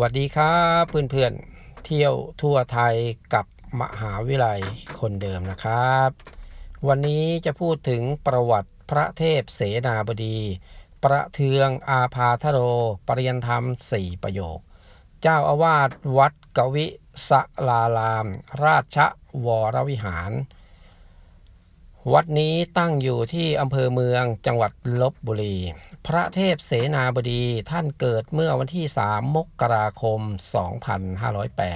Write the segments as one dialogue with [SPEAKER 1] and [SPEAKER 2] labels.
[SPEAKER 1] วัสดีครับเพื่อนๆเที่ยวทั่วไทยกับมหาวิทยาลัยคนเดิมนะครับ วันนี้จะพูดถึงประวัติพระเทพเสนาบดี ประเทืองอาพาธโรปริยนธรรมสี่ประโยค เจ้าอาวาสวัดกวิสลาราม ราชวรวิหาร วัดนี้ตั้งอยู่ที่อำเภอเมืองจังหวัดลบบุรี พระเทพเสนาบดีท่านเกิดเมื่อวันที่ 3 มกราคม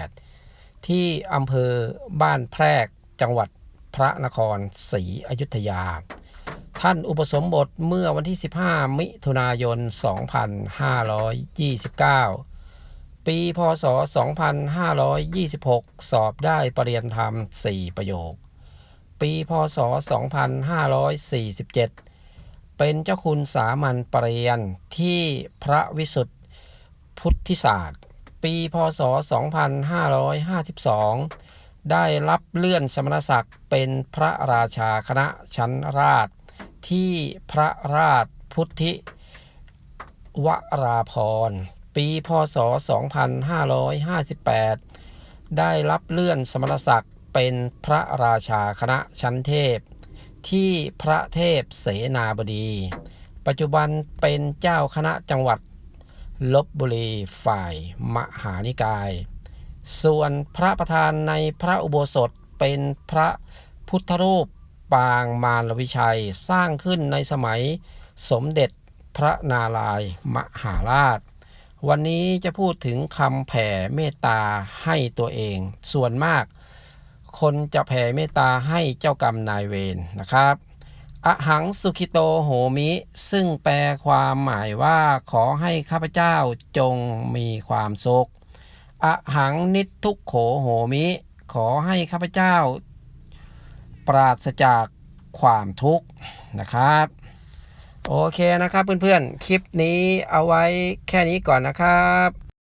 [SPEAKER 1] 2508 ที่อำเภอบ้านแพรกจังหวัดพระนครศรีอยุธยา ท่านอุปสมบทเมื่อวันที่ 15 มิถุนายน 2529 ปีพศ 2526 สอบได้ปรริญญาธรรม 4 ประโยค ปีพศ 2547 เป็นเจ้าคุณสามัญปรริญญาที่พระวิสุทธิพุทธศาสตร์ ปี พศ 2552 ได้รับเลื่อนสมณศักดิ์เป็นพระราชาคณะชั้นราช ที่พระราชพุทธิวราพร ปี พศ 2558 ได้รับเลื่อนสมณศักดิ์ เป็นพระราชาคณะชั้นเทพ ที่พระเทพเสนาบดี ปัจจุบันเป็นเจ้าคณะจังหวัดลบบุรีฝ่ายมหานิกาย ส่วนพระประธานในพระอุโบสถเป็นพระพุทธรูปปางมารวิชัยสร้างขึ้นในสมัยสมเด็จพระนารายณ์มหาราช วันนี้จะพูดถึงคำแผ่เมตตาให้ตัวเอง ส่วนมาก คนจะแผ่เมตตาให้เจ้ากรรมนายเวรนะครับอหังสุขิโตโหมิ ซึ่งแปลความหมายว่าขอให้ข้าพเจ้าจงมีความสุขอหังนิทุกโขโหมิ ขอให้ข้าพเจ้า ปราศจากความทุกข์นะครับ โอเคนะครับเพื่อนๆ คลิปนี้เอาไว้แค่นี้ก่อนนะครับ